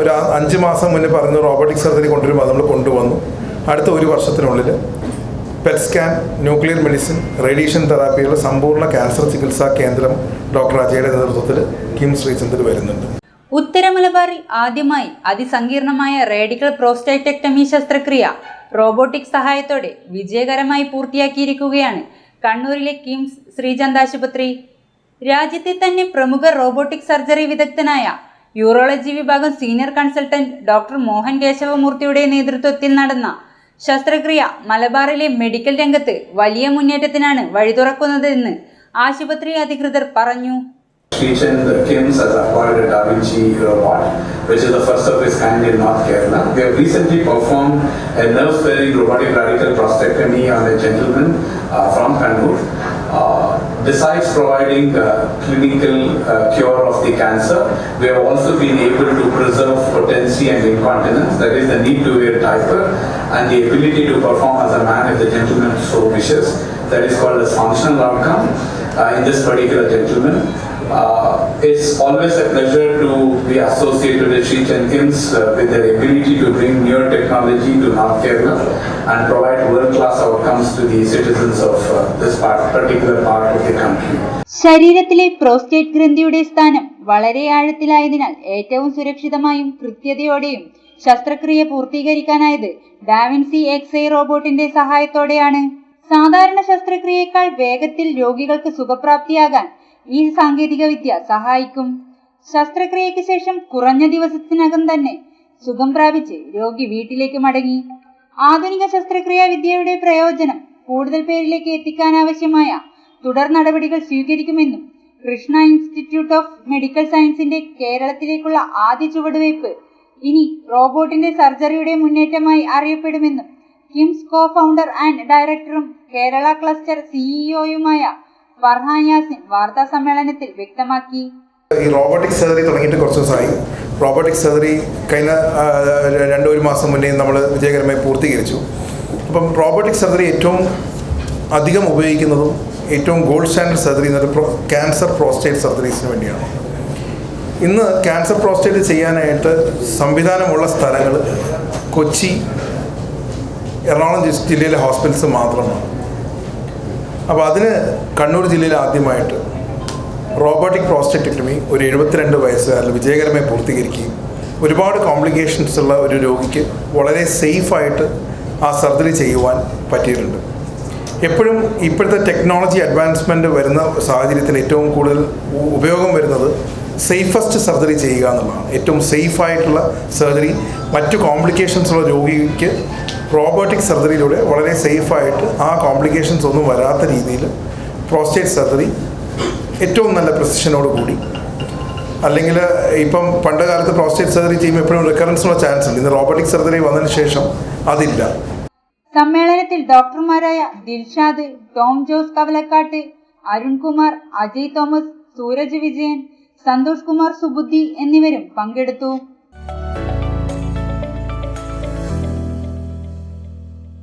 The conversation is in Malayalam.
ഒരു അഞ്ച് മാസം മുന്നേ പറഞ്ഞു റോബോട്ടിക് സർജറി കൊണ്ടുവരുമ്പോൾ അത് നമ്മൾ കൊണ്ടുവന്നു. അടുത്ത ഒരു വർഷത്തിനുള്ളിൽ PET scan nuclear medicine radiation തെറാപ്പിയുള്ള സമ്പൂർണ ക്യാൻസർ ചികിത്സാ കേന്ദ്രം ഡോക്ടർ അജയുടെ നേതൃത്വത്തിൽ കിം ശ്രീചന്ദ്രൻ വരുന്നുണ്ട്. ഉത്തര മലബാറിൽ ആദ്യമായി അതിസങ്കീർണമായ റേഡിക്കൽ പ്രോസ്റ്റേറ്റക്ടമി ശസ്ത്രക്രിയ റോബോട്ടിക് സഹായത്തോടെ വിജയകരമായി പൂർത്തിയാക്കിയിരിക്കുകയാണ് കണ്ണൂരിലെ കിംസ് ശ്രീചന്ദ് ആശുപത്രി. രാജ്യത്തെ തന്നെ പ്രമുഖ റോബോട്ടിക് സർജറി വിദഗ്ധനായ യൂറോളജി വിഭാഗം സീനിയർ കൺസൾട്ടന്റ് ഡോക്ടർ മോഹൻ കേശവമൂർത്തിയുടെ നേതൃത്വത്തിൽ നടന്ന ശസ്ത്രക്രിയ മലബാറിലെ മെഡിക്കൽ രംഗത്ത് വലിയ മുന്നേറ്റത്തിനാണ് വഴി തുറക്കുന്നതെന്ന് ആശുപത്രി അധികൃതർ പറഞ്ഞു which is the first of its kind in North Kerala. We have recently performed a nerve-sparing robotic radical prostatectomy on a gentleman uh, from Kannur. Besides providing clinical uh, cure of the cancer, we have also been able to preserve potency and incontinence, that is the need to wear diaper, and the ability to perform as a man if the gentleman so wishes. That is called as functional outcome uh, in this particular gentleman. Uh, it's always a pleasure to be associated with Sri Jenkins uh, with their ability to bring new technology to North Kerala and provide world-class outcomes to the citizens of uh, this part, particular part of the country. ശരീരത്തിലെ പ്രോസ്റ്റേറ്റ് ഗ്രന്ഥിയുടെ സ്ഥാനം വളരെ ആഴത്തിലായതിനാൽ ഏറ്റവും സുരക്ഷിതമായും കൃത്യതയോടെയും ശസ്ത്രക്രിയ പൂർത്തീകരിക്കാനായത് ഡാവിൻസി എക്സ് റോബോട്ടിന്റെ സഹായത്തോടെയാണ് സാധാരണ ശസ്ത്രക്രിയയേക്കാൾ വേഗത്തിൽ രോഗികൾക്ക് സുഖപ്രാപ്തിയാകാൻ ഈ സാങ്കേതിക വിദ്യ സഹായിക്കും. ശസ്ത്രക്രിയയ്ക്ക് ശേഷം കുറഞ്ഞ ദിവസത്തിനകം തന്നെ സുഖം പ്രാപിച്ച് രോഗി വീട്ടിലേക്ക് മടങ്ങി. ആധുനിക ശസ്ത്രക്രിയാ വിദ്യയുടെ പ്രയോജനം കൂടുതൽ പേരിലേക്ക് എത്തിക്കാനാവശ്യമായ തുടർ നടപടികൾ സ്വീകരിക്കുമെന്നും കൃഷ്ണ ഇൻസ്റ്റിറ്റ്യൂട്ട് ഓഫ് മെഡിക്കൽ സയൻസിന്റെ കേരളത്തിലേക്കുള്ള ആദ്യ ചുവടുവയ്പ് ഇനി റോബോട്ടിന്റെ സർജറിയുടെ മുന്നേറ്റമായി അറിയപ്പെടുമെന്നും കിംസ് കോ ഫൗണ്ടർ ആൻഡ് ഡയറക്ടറും കേരള ക്ലസ്റ്റർ സിഇഒയുമായ ഫർഹാൻ വാർത്താ സമ്മേളനത്തിൽ വ്യക്തമാക്കി. ഈ റോബോട്ടിക് സർജറി തുടങ്ങിയിട്ട് കുറച്ച് ദിവസമായി. റോബോട്ടിക് സർജറി കഴിഞ്ഞ രണ്ടു ഒരു മാസം മുന്നേ നമ്മൾ വിജയകരമായി പൂർത്തീകരിച്ചു. അപ്പം റോബോട്ടിക് സർജറി ഏറ്റവും അധികം ഉപയോഗിക്കുന്നതും ഏറ്റവും ഗോൾഡ് സ്റ്റാൻഡേർഡ് സർജറി എന്നൊരു ക്യാൻസർ പ്രോസ്റ്റേറ്റ് സർജറീസിന് വേണ്ടിയാണ്. ഇന്ന് ക്യാൻസർ പ്രോസ്റ്റേറ്റ് ചെയ്യാനായിട്ട് സംവിധാനമുള്ള സ്ഥലങ്ങൾ കൊച്ചി എറണാകുളം ജില്ലയിലെ ഹോസ്പിറ്റൽസ് മാത്രമാണ്. അപ്പോൾ അതിന് കണ്ണൂർ ജില്ലയിൽ ആദ്യമായിട്ട് റോബോട്ടിക് പ്രോസ്റ്ററ്റക്ടമി ഒരു എഴുപത്തിരണ്ട് വയസ്സുകാരിൽ വിജയകരമായി പൂർത്തീകരിക്കുകയും ഒരുപാട് കോംപ്ലിക്കേഷൻസ് ഉള്ള ഒരു രോഗിക്ക് വളരെ സേഫായിട്ട് ആ സർജറി ചെയ്യുവാൻ പറ്റിയിട്ടുണ്ട്. എപ്പോഴും ഇപ്പോഴത്തെ ടെക്നോളജി അഡ്വാൻസ്മെന്റ് വരുന്ന സാഹചര്യത്തിൽ ഏറ്റവും കൂടുതൽ ഉപയോഗം വരുന്നത് സേഫസ്റ്റ് സർജറി ചെയ്യുക എന്നുള്ളതാണ്. ഏറ്റവും സേഫായിട്ടുള്ള സർജറി മറ്റു കോംപ്ലിക്കേഷൻസ് ഉള്ള രോഗിക്ക് റോബോട്ടിക് സർജറിയിലൂടെ വളരെ സേഫായിട്ട് ആ കോംപ്ലിക്കേഷൻസ് ഒന്നും വരാത്ത രീതിയിൽ പ്രോസ്റ്റേറ്റ് സർജറി ഏറ്റവും നല്ല പ്രസിഷനോട് കൂടി. അല്ലെങ്കിൽ ഇപ്പം പണ്ട് കാലത്ത് പ്രോസ്റ്റേറ്റ് സർജറി ചെയ്യുമ്പോൾ എപ്പോഴും റിക്കറൻസിനുള്ള ചാൻസ് ഉണ്ട്. ഇന്ന് റോബോട്ടിക് സർജറി വന്നതിന് ശേഷം അതില്ല. സമ്മേളനത്തിൽ ഡോക്ടർമാരായ ദിൽഷാദ് ടോം ജോസ് കവലക്കാട്ട് അരുൺകുമാർ അജയ് തോമസ് സൂരജ് വിജയൻ സന്തോഷ് കുമാർ സുബുദ്ധി എന്നിവരും പങ്കെടുത്തു.